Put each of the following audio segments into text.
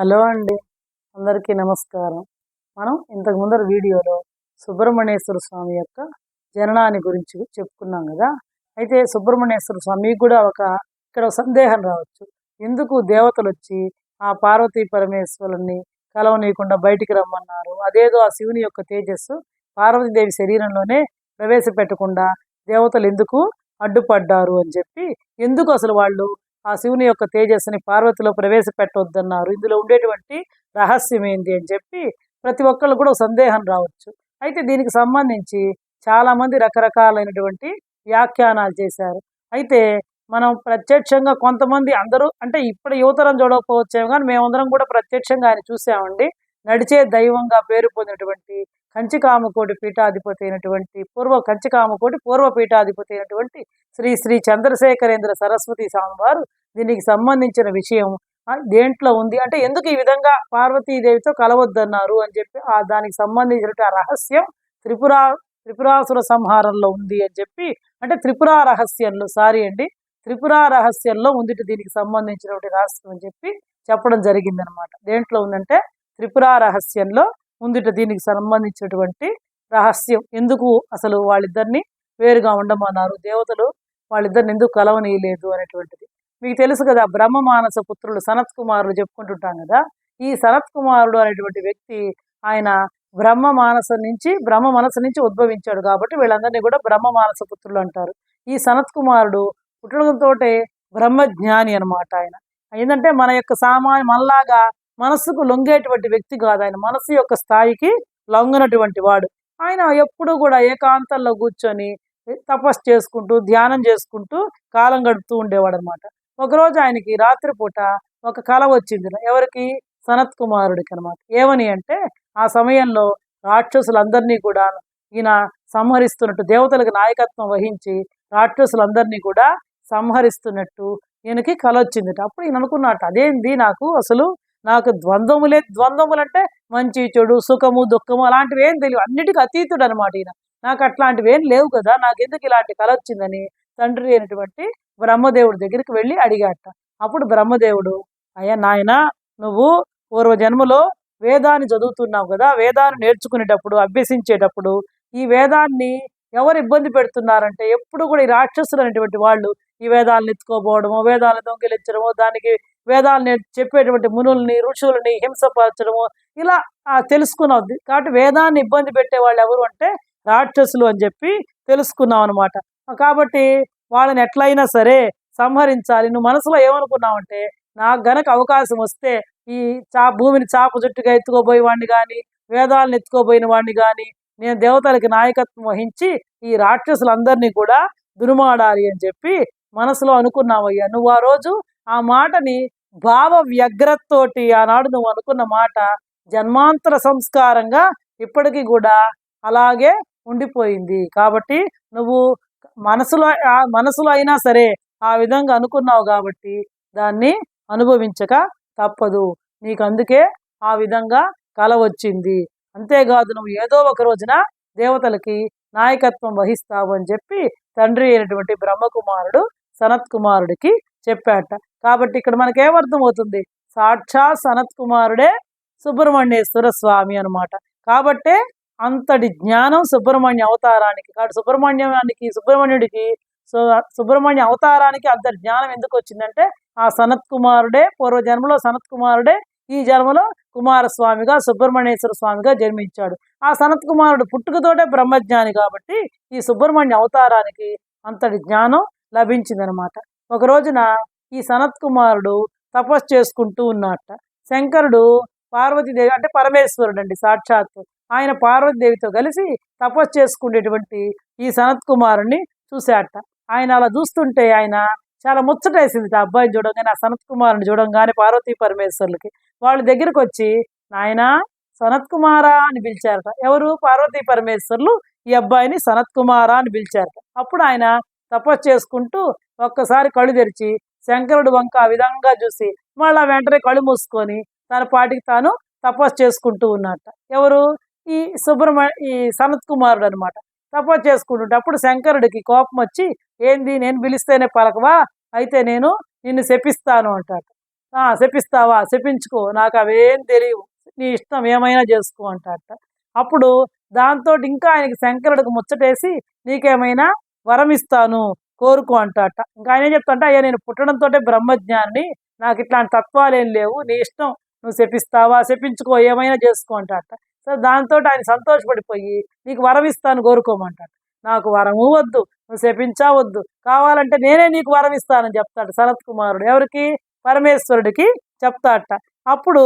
Hello అండి. అందరికీ నమస్కారం. మనం ఇంతకు ముందర వీడియోలో సుబ్రహ్మణ్యేశ్వర స్వామి యొక్క జననాన్ని గురించి చెప్పుకున్నాం కదా. అయితే సుబ్రహ్మణ్యేశ్వర స్వామికి కూడా ఒక ఇక్కడ సందేహం రావచ్చు. ఎందుకు దేవతలు వచ్చి ఆ పార్వతీ పరమేశ్వరుని కలవనీయకుండా బయటికి రమ్మన్నారు? అదేదో ఆ శివుని యొక్క తేజస్సు పార్వతీదేవి శరీరంలోనే ప్రవేశపెట్టకుండా దేవతలు ఎందుకు అడ్డుపడ్డారు అని చెప్పి ఎందుకు అసలు వాళ్ళు ఆ శివుని యొక్క తేజస్సుని పార్వతిలో ప్రవేశపెట్టవద్దన్నారు ఇందులో ఉండేటువంటి రహస్యం ఏంటి అని చెప్పి ప్రతి ఒక్కళ్ళు కూడా సందేహం రావచ్చు. అయితే దీనికి సంబంధించి చాలామంది రకరకాలైనటువంటి వ్యాఖ్యానాలు చేశారు. అయితే మనం ప్రత్యక్షంగా కొంతమంది అందరూ అంటే ఇప్పుడు యువతరం చూడకపోవచ్చేమో కానీ మేమందరం కూడా ప్రత్యక్షంగా ఆయన చూసామండి. నడిచే దైవంగా పేరు పొందినటువంటి కంచికామకోటి పీఠాధిపతి అయినటువంటి పూర్వ కంచికామకోటి పూర్వ పీఠాధిపతి అయినటువంటి శ్రీ శ్రీ చంద్రశేఖరేంద్ర సరస్వతి స్వామివారు దీనికి సంబంధించిన విషయం. దేంట్లో ఉంది? అంటే ఎందుకు ఈ విధంగా పార్వతీదేవితో కలవద్దన్నారు అని చెప్పి ఆ దానికి సంబంధించినటువంటి ఆ రహస్యం త్రిపుర త్రిపురాసుర సంహారంలో ఉంది అని చెప్పి అంటే త్రిపుర రహస్యంలో సారీ అండి త్రిపుర రహస్యంలో ఉంది దీనికి సంబంధించినటువంటి రహస్యం అని చెప్పి చెప్పడం జరిగిందనమాట. దేంట్లో ఉందంటే త్రిపుర రహస్యంలో ముందుట దీనికి సంబంధించినటువంటి రహస్యం. ఎందుకు అసలు వాళ్ళిద్దరిని వేరుగా ఉండమన్నారు? దేవతలు వాళ్ళిద్దరిని ఎందుకు కలవనీయలేదు అనేటువంటిది. మీకు తెలుసు కదా బ్రహ్మ మానస పుత్రులు సనత్ కుమారులు చెప్పుకుంటుంటాం కదా. ఈ సనత్ కుమారుడు అనేటువంటి వ్యక్తి ఆయన బ్రహ్మ మానస నుంచి బ్రహ్మ మనసు నుంచి ఉద్భవించాడు కాబట్టి వీళ్ళందరినీ కూడా బ్రహ్మ మానస పుత్రులు అంటారు. ఈ సనత్ కుమారుడు పుట్టడంతోటే బ్రహ్మజ్ఞాని అన్నమాట ఆయన. ఏంటంటే మన యొక్క సామాన్య మనలాగా మనస్సుకు లొంగేటువంటి వ్యక్తి కాదు ఆయన. మనస్సు యొక్క స్థాయికి లొంగనటువంటి వాడు. ఆయన ఎప్పుడూ కూడా ఏకాంతంలో కూర్చొని తపస్సు చేసుకుంటూ ధ్యానం చేసుకుంటూ కాలం గడుపుతూ ఉండేవాడు అనమాట ఒకరోజు ఆయనకి రాత్రిపూట ఒక కల వచ్చింది. ఎవరికి? సనత్ కుమారుడికి అనమాట ఏమని అంటే ఆ సమయంలో రాక్షసులందరినీ కూడా ఈయన సంహరిస్తున్నట్టు దేవతలకు నాయకత్వం వహించి రాక్షసులందరినీ కూడా సంహరిస్తున్నట్టు ఈయనకి కల వచ్చింది అప్పుడు ఈయన అనుకున్నట్టు అదేంది నాకు అసలు నాకు ద్వంద్వములే ద్వంద్వములు అంటే మంచి చెడు సుఖము దుఃఖము అలాంటివి ఏం తెలియవు. అన్నిటికీ అతీతుడు అనమాట ఈయన. నాకు అట్లాంటివి ఏం లేవు కదా. నాకు ఎందుకు ఇలాంటి కళ వచ్చిందని తండ్రి అయినటువంటి బ్రహ్మదేవుడి దగ్గరికి వెళ్ళి అడిగాట. అప్పుడు బ్రహ్మదేవుడు అయ్యా నాయన నువ్వు పూర్వ జన్మలో వేదాన్ని చదువుతున్నావు కదా. వేదాన్ని నేర్చుకునేటప్పుడు అభ్యసించేటప్పుడు ఈ వేదాన్ని ఎవరు ఇబ్బంది పెడుతున్నారంటే ఎప్పుడు కూడా ఈ రాక్షసులు అనేటువంటి వాళ్ళు ఈ వేదాలను ఎత్తుకోపోవడము వేదాలను దొంగిలించడము దానికి వేదాలని చెప్పేటువంటి మునుల్ని ఋషుల్ని హింసపరచడము ఇలా తెలుసుకున్నాం కాబట్టి వేదాన్ని ఇబ్బంది పెట్టే వాళ్ళు ఎవరు అంటే రాక్షసులు అని చెప్పి తెలుసుకున్నాం అనమాట కాబట్టి వాళ్ళని ఎట్లయినా సరే సంహరించాలి. నువ్వు మనసులో ఏమనుకున్నావంటే నాకు గనక అవకాశం వస్తే ఈ చా భూమిని చాప చుట్టుగా ఎత్తుకోబోయే వాడిని కానీ వేదాలను ఎత్తుకోబోయిన వాడిని కానీ నేను దేవతలకి నాయకత్వం వహించి ఈ రాక్షసులందరినీ కూడా దురుమాడాలి అని చెప్పి మనసులో అనుకున్నావయ్యా నువ్వు ఆ రోజు ఆ మాటని భావ వ్యగ్రతతోటి ఆనాడు నువ్వు అనుకున్న మాట జన్మాంతర సంస్కారంగా ఇప్పటికీ కూడా అలాగే ఉండిపోయింది. కాబట్టి నువ్వు మనసులో ఆ మనసులో అయినా సరే ఆ విధంగా అనుకున్నావు కాబట్టి దాన్ని అనుభవించక తప్పదు. నీకు అందుకే ఆ విధంగా కల వచ్చింది. అంతేకాదు నువ్వు ఏదో ఒక రోజున దేవతలకి నాయకత్వం వహిస్తావు అని చెప్పి తండ్రి అయినటువంటి బ్రహ్మకుమారుడు సనత్ కుమారుడికి చెప్పాట. కాబట్టి ఇక్కడ మనకేమర్థం అవుతుంది సాక్షాత్ సనత్ కుమారుడే సుబ్రహ్మణ్యేశ్వర స్వామి అన్నమాట. కాబట్టే అంతటి జ్ఞానం సుబ్రహ్మణ్య అవతారానికి కాబట్టి సుబ్రహ్మణ్యానికి సుబ్రహ్మణ్యుడికి సో సుబ్రహ్మణ్య అవతారానికి అంతటి జ్ఞానం ఎందుకు వచ్చిందంటే ఆ సనత్ కుమారుడే పూర్వజన్మలో సనత్ కుమారుడే ఈ జన్మలో కుమారస్వామిగా సుబ్రహ్మణ్యేశ్వర స్వామిగా జన్మించాడు. ఆ సనత్ కుమారుడు పుట్టుకతోటే బ్రహ్మజ్ఞాని కాబట్టి ఈ సుబ్రహ్మణ్య అవతారానికి అంతటి జ్ఞానం లభించిందనమాట ఒక రోజున ఈ సనత్ కుమారుడు తపస్సు చేసుకుంటూ ఉన్నట్ట శంకరుడు పార్వతీదేవి అంటే పరమేశ్వరుడు అండి సాక్షాత్తు. ఆయన పార్వతీదేవితో కలిసి తపస్సు చేసుకునేటువంటి ఈ సనత్ కుమారుణ్ణి చూశాట ఆయన అలా చూస్తుంటే ఆయన చాలా ముచ్చటేసింది ఆ అబ్బాయిని చూడంగానే ఆ సనత్ కుమారుని చూడంగానే పార్వతీ పరమేశ్వరులకి. వాళ్ళ దగ్గరికి వచ్చి నాయనా సనత్ కుమారా అని పిలిచారట. ఎవరు? పార్వతీ పరమేశ్వర్లు. ఈ అబ్బాయిని సనత్ కుమారా అని పిలిచారట. అప్పుడు ఆయన తపస్సు చేసుకుంటూ ఒక్కసారి కళ్ళు తెరిచి శంకరుడు వంక ఆ విధంగా చూసి మళ్ళా వెంటనే కళ్ళు మూసుకొని తన పాటికి తాను తపస్సు చేసుకుంటూ ఉన్నట్ట. ఎవరు? ఈ సుబ్రహ్మణ్య ఈ సనత్ కుమారుడు అనమాట తపస్సు చేసుకుంటుంటప్పుడు శంకరుడికి కోపం వచ్చి ఏంది నేను పిలిస్తేనే పలకవా? అయితే నేను నిన్ను శపిస్తాను అంటాడు. "ఆ, శపిస్తావా? శపించుకో నాకు అవేం తెలియవు. నీ ఇష్టం ఏమైనా చేసుకో అంటాట అప్పుడు దాంతో ఇంకా ఆయనకి శంకరుడికి ముచ్చటేసి నీకేమైనా వరం ఇస్తాను కోరుకో అంటాట. ఇంకా ఆయన ఏం చెప్తాంటే అయ్యా నేను పుట్టడంతో బ్రహ్మజ్ఞాన్ని నాకు ఇట్లాంటి తత్వాలు ఏం లేవు నీ ఇష్టం నువ్వు శపిస్తావా శపించుకో ఏమైనా చేసుకో అంటాట. సో దాంతో ఆయన సంతోషపడిపోయి నీకు వరం ఇస్తాను కోరుకోమంటాడు నాకు వరము వద్దు నువ్వు శపించా వద్దు కావాలంటే నేనే నీకు వరం ఇస్తానని చెప్తాడు సనత్ కుమారుడు. ఎవరికి? పరమేశ్వరుడికి చెప్తాట. అప్పుడు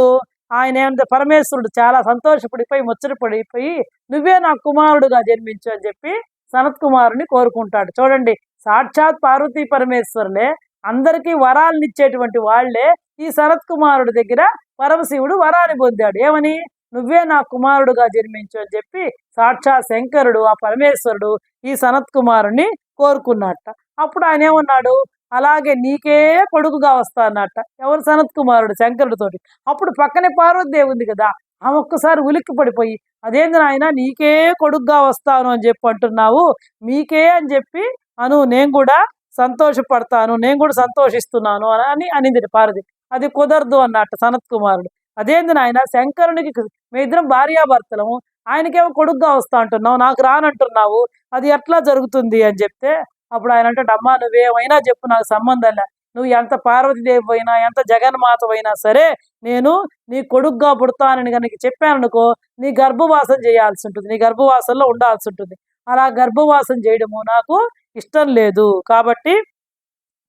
ఆయన ఏమంటే పరమేశ్వరుడు చాలా సంతోషపడిపోయి ముచ్చటపడిపోయి నువ్వే నా కుమారుడుగా జన్మించు అని చెప్పి సనత్ కుమారుని కోరుకుంటాడు. చూడండి సాక్షాత్ పార్వతీ పరమేశ్వరులే అందరికీ వరాలను ఇచ్చేటువంటి వాళ్ళే ఈ శరత్ కుమారుడి దగ్గర పరమశివుడు వరాన్ని పొందాడు. ఏమని? నువ్వే నా కుమారుడుగా జన్మించు అని చెప్పి సాక్షాత్ శంకరుడు ఆ పరమేశ్వరుడు ఈ సనత్ కుమారుణ్ణి కోరుకున్నట్ట అప్పుడు ఆయన ఏమన్నాడు? అలాగే నీకే కొడుకుగా వస్తా అన్నట్ట ఎవరు? సనత్ కుమారుడు శంకరుడితోటి. అప్పుడు పక్కనే పార్వతీదేవి ఉంది కదా ఆమె ఒక్కసారి ఉలిక్కి పడిపోయి అదేంది నాయన నీకే కొడుగ్గా వస్తాను అని చెప్పి అంటున్నావు. మీకే అని చెప్పి అను నేను కూడా సంతోషపడతాను నేను కూడా సంతోషిస్తున్నాను అని అనింది పార్వతి. అది కుదరదు అన్నట్టు సనత్ కుమారుడు. అదేంది నాయన శంకరునికి మీ ఇద్దరం భార్యాభర్తలము. ఆయనకేమో కొడుగ్గా వస్తా అంటున్నావు నాకు రానంటున్నావు. అది ఎట్లా జరుగుతుంది? అని చెప్తే అప్పుడు ఆయన అంటే అమ్మా నువ్వేమైనా చెప్పు నాకు సంబంధం లే. నువ్వు ఎంత పార్వతీదేవి అయినా ఎంత జగన్మాత అయినా సరే నేను నీ కొడుగ్గా పుడతానని కనుక చెప్పాననుకో నీ గర్భవాసం చేయాల్సి ఉంటుంది నీ గర్భవాసంలో ఉండాల్సి ఉంటుంది అలా గర్భవాసం చేయడము నాకు ఇష్టం లేదు. కాబట్టి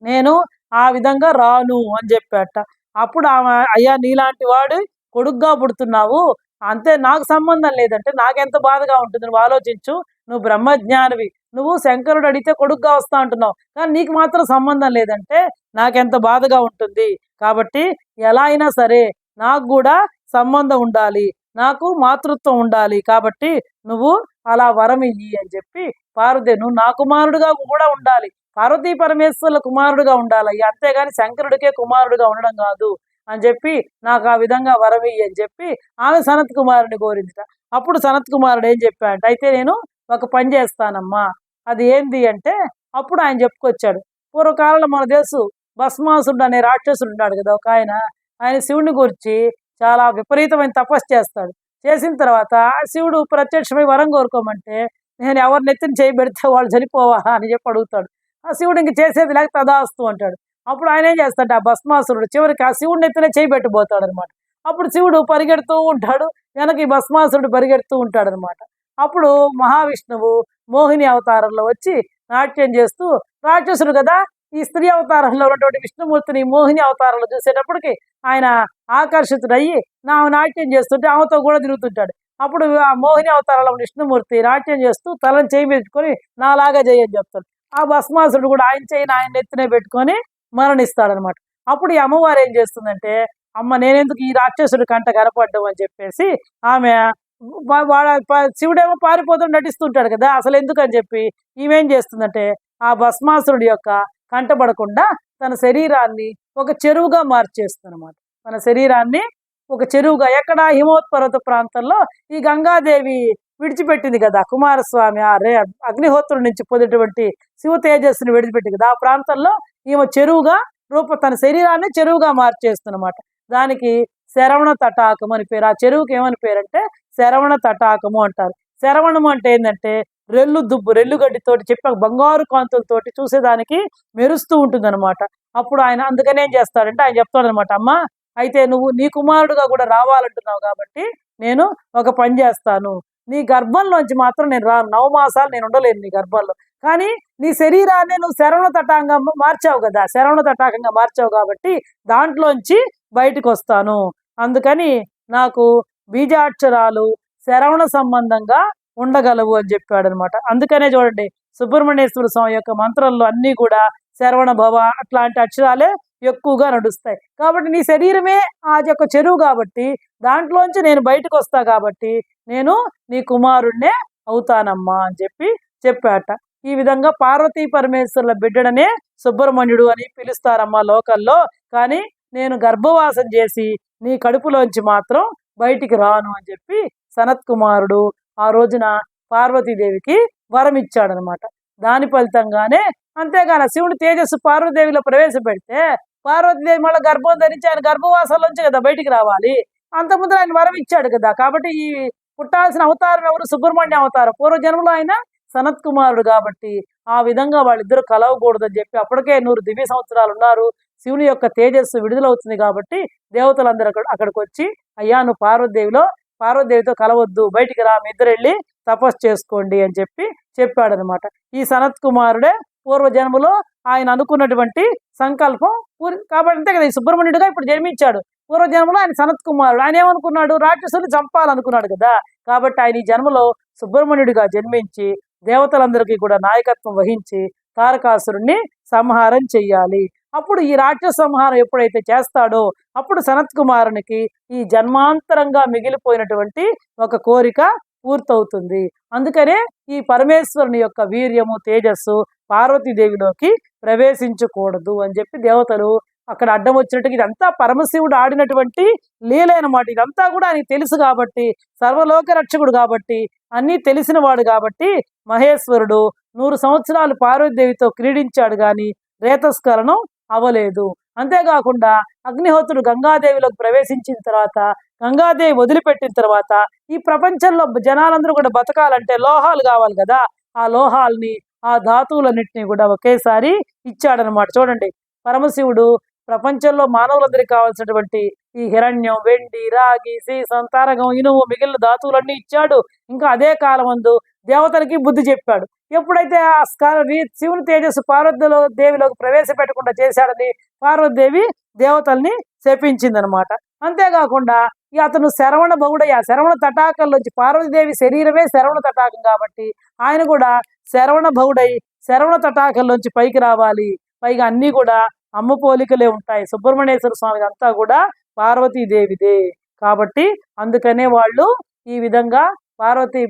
నేను ఆ విధంగా రాను అని చెప్పాట. అప్పుడు ఆమె అయ్యా నీలాంటి వాడు కొడుగ్గా పుడుతున్నావు. అంతే నాకు సంబంధం లేదంటే నాకెంత బాధగా ఉంటుంది నువ్వు ఆలోచించు. నువ్వు బ్రహ్మజ్ఞానివి. నువ్వు శంకరుడు అడిగితే కొడుగ్గా వస్తా అంటున్నావు. కానీ నీకు మాత్రం సంబంధం లేదంటే నాకెంత బాధగా ఉంటుంది. కాబట్టి ఎలా అయినా సరే నాకు కూడా సంబంధం ఉండాలి. నాకు మాతృత్వం ఉండాలి. కాబట్టి నువ్వు అలా వరం ఇయ్యి అని చెప్పి పార్వతి నువ్వు నా కుమారుడుగా కూడా ఉండాలి. పార్వతీ పరమేశ్వరుల కుమారుడుగా ఉండాలి అంతేగాని శంకరుడికే కుమారుడుగా ఉండడం కాదు అని చెప్పి నాకు ఆ విధంగా వరమి అని చెప్పి ఆమె సనత్ కుమారుని కోరిందిట. అప్పుడు సనత్ కుమారుడు ఏం చెప్పాడంట అయితే నేను ఒక పని చేస్తానమ్మా. అది ఏంది అంటే అప్పుడు ఆయన చెప్పుకొచ్చాడు. పూర్వకాలంలో మన దేశం భస్మాసుడు అనే రాక్షసుడు ఉన్నాడు కదా ఒక ఆయన. ఆయన శివుని గురించి చాలా విపరీతమైన తపస్సు చేస్తాడు. చేసిన తర్వాత ఆ శివుడు ప్రత్యక్షమై వరం కోరుకోమంటే నేను ఎవరిని ఎత్తిని చేయి పెడితే వాళ్ళు చనిపోవాలా అని చెప్పి అడుగుతాడు. ఆ శివుడు ఇంక చేసేది లేక తదాస్తు అంటాడు. అప్పుడు ఆయన ఏం చేస్తాడు ఆ భస్మాసురుడు చివరికి ఆ శివుడిని ఎత్తినే చేయిబెట్టిపోతాడు అనమాట అప్పుడు శివుడు పరిగెడుతూ ఉంటాడు. వెనక ఈ భస్మాసురుడు పరిగెడుతూ ఉంటాడు అనమాట అప్పుడు మహావిష్ణువు మోహిని అవతారంలో వచ్చి నాట్యం చేస్తూ రాక్షసుడు కదా ఈ స్త్రీ అవతారంలో ఉన్నటువంటి విష్ణుమూర్తిని మోహిని అవతారంలో చూసేటప్పటికి ఆయన ఆకర్షితుడయ్యి నా నాట్యం చేస్తుంటే ఆమెతో కూడా తిరుగుతుంటాడు. అప్పుడు ఆ మోహిని అవతారంలో విష్ణుమూర్తి నాట్యం చేస్తూ తలను చేయి పెట్టుకొని నాలాగా చేయని చెప్తాడు. ఆ భస్మాసుడు కూడా ఆయన చేయి ఆయన నెత్తినే పెట్టుకొని మరణిస్తాడనమాట. అప్పుడు ఈ అమ్మవారు ఏం చేస్తుందంటే అమ్మ నేనెందుకు ఈ రాక్షసుడి కంట కనపడ్డం? అని చెప్పేసి ఆమె శివుడేమో పారిపోతూ నటిస్తుంటాడు కదా అసలు ఎందుకని చెప్పి ఈమెం చేస్తుందంటే ఆ భస్మాసురుడి యొక్క కంటపడకుండా తన శరీరాన్ని ఒక చెరువుగా మార్చేస్తుంది అనమాట తన శరీరాన్ని ఒక చెరువుగా ఎక్కడ హిమోత్పర్వత ప్రాంతంలో ఈ గంగాదేవి విడిచిపెట్టింది కదా కుమారస్వామి ఆ రే అగ్నిహోత్రుడి నుంచి పొందేటువంటి శివ తేజస్సుని విడిచిపెట్టింది కదా ఆ ప్రాంతంలో ఈమె చెరువుగా రూప తన శరీరాన్ని చెరువుగా మార్చేస్తుందన్నమాట. దానికి శరవణ తటాకం అని పేరు. ఆ చెరువుకి ఏమని పేరు అంటే శరవణ తటాకము అంటారు. శరవణం అంటే ఏంటంటే రెల్లు దుబ్బు రెల్లుగడ్డితోటి చెప్పి బంగారు కాంతులతోటి చూసేదానికి మెరుస్తూ ఉంటుంది అనమాట అప్పుడు ఆయన అందుకనే ఏం చేస్తాడంటే ఆయన చెప్తాడు అనమాట అమ్మ అయితే నువ్వు నీ కుమారుడుగా కూడా రావాలంటున్నావు కాబట్టి నేను ఒక పని చేస్తాను. నీ గర్భంలోంచి మాత్రం నేను రాను. నవమాసాలు నేను ఉండలేను నీ గర్భంలో. కానీ నీ శరీరాన్ని నువ్వు శరవణ తటాకంగా మార్చావు కదా శరవణ తటాకంగా మార్చావు కాబట్టి దాంట్లోంచి బయటకు వస్తాను. అందుకని నాకు బీజాక్షరాలు శరవణ సంబంధంగా ఉండగలవు అని చెప్పాడు అనమాట అందుకనే చూడండి సుబ్రహ్మణ్యేశ్వర స్వామి యొక్క మంత్రంలో అన్నీ కూడా శరవణ భవ అట్లాంటి అక్షరాలే ఎక్కువగా నడుస్తాయి. కాబట్టి నీ శరీరమే ఆ యొక్క చెరువు కాబట్టి దాంట్లోంచి నేను బయటకు వస్తా కాబట్టి నేను నీ కుమారుణ్ణే అవుతానమ్మా అని చెప్పి చెప్పాట. ఈ విధంగా పార్వతీ పరమేశ్వరుల బిడ్డడనే సుబ్రహ్మణ్యుడు అని పిలుస్తారమ్మా లోకల్లో. కానీ నేను గర్భవాసం చేసి నీ కడుపులోంచి మాత్రం బయటికి రాను అని చెప్పి సనత్ కుమారుడు ఆ రోజున పార్వతీదేవికి వరం ఇచ్చాడనమాట. దాని ఫలితంగానే అంతేగాని శివుడు తేజస్సు పార్వతీదేవిలో ప్రవేశపెడితే పార్వతీదేవి మళ్ళీ గర్భం ధరించి ఆయన గర్భవాసంలోంచి కదా బయటికి రావాలి. అంత ముందు ఆయన వరం ఇచ్చాడు కదా. కాబట్టి ఈ పుట్టాల్సిన అవతారం ఎవరు? సుబ్రహ్మణ్య అవతారం. పూర్వజన్మలో ఆయన సనత్ కుమారుడు కాబట్టి ఆ విధంగా వాళ్ళిద్దరు కలవకూడదని చెప్పి అప్పటికే నూరు దివ్య సంవత్సరాలు ఉన్నారు. శివుని యొక్క తేజస్సు విడుదలవుతుంది కాబట్టి దేవతలందరూ అక్కడ అక్కడికి వచ్చి అయ్యా నువ్వు పార్వతీదేవిలో పార్వతీదేవితో కలవద్దు బయటికి రా మీ ఇద్దరు వెళ్ళి తపస్సు చేసుకోండి అని చెప్పి చెప్పాడనమాట ఈ సనత్ కుమారుడే పూర్వజన్మలో ఆయన అనుకున్నటువంటి సంకల్పం పూరి కాబట్టి అంతే కదా ఈ సుబ్రహ్మణ్యుడిగా ఇప్పుడు జన్మించాడు. పూర్వజన్మలో ఆయన సనత్ కుమారుడు ఆయన ఏమనుకున్నాడు? రాక్షసుని చంపాలనుకున్నాడు కదా. కాబట్టి ఆయన ఈ జన్మలో సుబ్రహ్మణ్యుడిగా జన్మించి దేవతలందరికీ కూడా నాయకత్వం వహించి తారకాసురుణ్ణి సంహారం చెయ్యాలి. అప్పుడు ఈ రాక్షస సంహారం ఎప్పుడైతే చేస్తాడో అప్పుడు సనత్ కుమారునికి ఈ జన్మాంతరంగా మిగిలిపోయినటువంటి ఒక కోరిక పూర్తవుతుంది. అందుకనే ఈ పరమేశ్వరుని యొక్క వీర్యము తేజస్సు పార్వతీదేవిలోకి ప్రవేశించకూడదు అని చెప్పి దేవతలు అక్కడ అడ్డం వచ్చినట్టు ఇదంతా పరమశివుడు ఆడినటువంటి లీలైనమాట ఇదంతా కూడా ఆయనకి తెలుసు కాబట్టి సర్వలోక రక్షకుడు కాబట్టి అన్నీ తెలిసిన వాడు కాబట్టి మహేశ్వరుడు నూరు సంవత్సరాలు పార్వతీదేవితో క్రీడించాడు కానీ రేతస్కలనం అవలేదు అంతేకాకుండా అగ్నిహోత్రుడు గంగాదేవిలోకి ప్రవేశించిన తర్వాత గంగాదేవి వదిలిపెట్టిన తర్వాత ఈ ప్రపంచంలో జనాలందరూ కూడా బతకాలంటే లోహాలు కావాలి కదా. ఆ లోహాల్ని ఆ ధాతువులన్నింటినీ కూడా ఒకేసారి ఇచ్చాడనమాట చూడండి పరమశివుడు ప్రపంచంలో మానవులందరికీ కావాల్సినటువంటి ఈ హిరణ్యం వెండి రాగి సీసం తారగం ఇనుము మిగిలిన ధాతువులన్నీ ఇచ్చాడు. ఇంకా అదే కాలం అందు దేవతలకి బుద్ధి చెప్పాడు. ఎప్పుడైతే ఆ స్క- శివుని తేజస్సు పార్వతిలో దేవిలోకి ప్రవేశపెట్టకుండా చేశాడని పార్వతీదేవి దేవతల్ని శపించిందనమాట. అంతేకాకుండా ఈ అతను శరవణ బహుడయ్య శరవణ తటాకంలోంచి పార్వతీదేవి శరీరమే శరవణ తటాకం కాబట్టి ఆయన కూడా శరవణ బహుడై శరవణ తటాకంలోంచి పైకి రావాలి. పైగా అన్నీ కూడా అమ్మ పోలికలే ఉంటాయి. సుబ్రహ్మణ్యేశ్వర స్వామి అంతా కూడా పార్వతీదేవిదే. కాబట్టి అందుకనే వాళ్ళు ఈ విధంగా పార్వతీ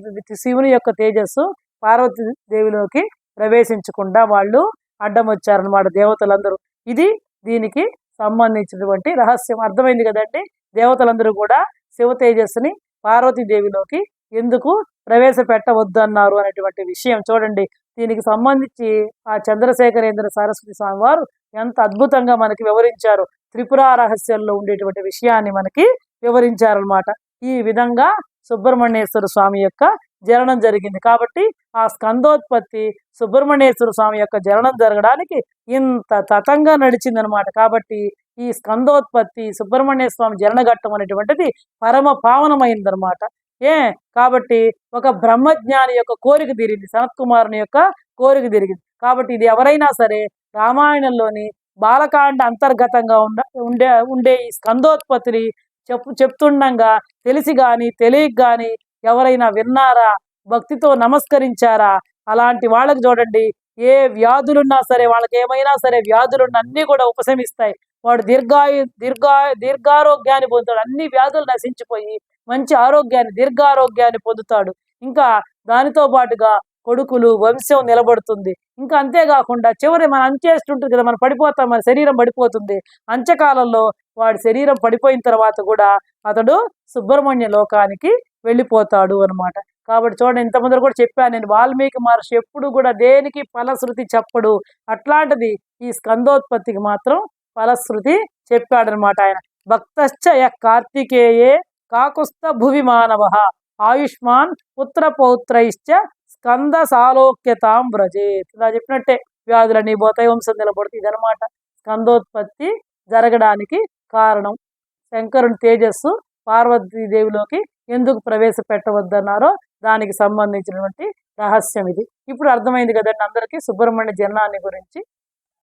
శివుని యొక్క తేజస్సు పార్వతీదేవిలోకి ప్రవేశించకుండా వాళ్ళు అడ్డం వచ్చారనమాట దేవతలందరూ. ఇది దీనికి సంబంధించినటువంటి రహస్యం. అర్థమైంది కదండి? దేవతలందరూ కూడా శివ తేజస్సుని పార్వతీదేవిలోకి ఎందుకు ప్రవేశపెట్టవద్దన్నారు అనేటువంటి విషయం చూడండి. దీనికి సంబంధించి ఆ చంద్రశేఖరేంద్ర సరస్వతి స్వామి వారు ఎంత అద్భుతంగా మనకి వివరించారు. త్రిపుర రహస్యంలో ఉండేటువంటి విషయాన్ని మనకి వివరించారనమాట ఈ విధంగా సుబ్రహ్మణ్యేశ్వర స్వామి యొక్క జరణం జరిగింది. కాబట్టి ఆ స్కందోత్పత్తి సుబ్రహ్మణ్యేశ్వర స్వామి యొక్క జరణం జరగడానికి ఇంత తతంగా నడిచిందనమాట కాబట్టి ఈ స్కందోత్పత్తి సుబ్రహ్మణ్య స్వామి జరణఘట్టం అనేటువంటిది పరమ పావనమైందనమాట ఏ? కాబట్టి ఒక బ్రహ్మజ్ఞాని యొక్క కోరిక తీరింది. సనత్ కుమారుని యొక్క కోరిక తిరిగింది కాబట్టి ఇది ఎవరైనా సరే రామాయణంలోని బాలకాండ అంతర్గతంగా ఉండ ఉండే ఉండే ఈ స్కందోత్పత్తిని చెప్పు చెప్తుండగా తెలిసి కానీ తెలియక కానీ ఎవరైనా విన్నారా? భక్తితో నమస్కరించారా? అలాంటి వాళ్ళకి చూడండి. ఏ వ్యాధులున్నా సరే వాళ్ళకి ఏమైనా సరే వ్యాధులున్న అన్నీ కూడా ఉపశమిస్తాయి. వాడు దీర్ఘాయు దీర్ఘా దీర్ఘారోగ్యాన్ని పొందుతాడు. అన్ని వ్యాధులు నశించిపోయి మంచి ఆరోగ్యాన్ని దీర్ఘారోగ్యాన్ని పొందుతాడు. ఇంకా దానితో పాటుగా కొడుకులు వంశం నిలబడుతుంది. ఇంకా అంతేకాకుండా చివరి మనం అంచేస్తుంటుంది కదా మనం పడిపోతాం మన శరీరం పడిపోతుంది. అంత్యకాలంలో వాడి శరీరం పడిపోయిన తర్వాత కూడా అతడు సుబ్రహ్మణ్య లోకానికి వెళ్ళిపోతాడు అనమాట కాబట్టి చూడండి ఇంతమంది కూడా చెప్పాను నేను వాల్మీకి మహర్షి ఎప్పుడు కూడా దేనికి ఫలశ్రుతి చెప్పడు? అట్లాంటిది ఈ స్కందోత్పత్తికి మాత్రం ఫలశ్రుతి చెప్పాడనమాట ఆయన. భక్తశ్చ య కార్తికేయే కాకుస్త భువి మానవ ఆయుష్మాన్ పుత్ర పౌత్రైశ్చ స్కంద సాలోక్యతాం వ్రజేత్ ఇలా చెప్పినట్టే వ్యాధులన్నీ పోతాయి వంశం నిలబడుతుంది ఇదనమాట స్కందోత్పత్తి జరగడానికి కారణం. శంకరుని తేజస్సు పార్వతీదేవిలోకి ఎందుకు ప్రవేశపెట్టవద్దన్నారో దానికి సంబంధించినటువంటి రహస్యం ఇది. ఇప్పుడు అర్థమైంది కదండి అందరికీ సుబ్రహ్మణ్య జననాన్ని గురించి.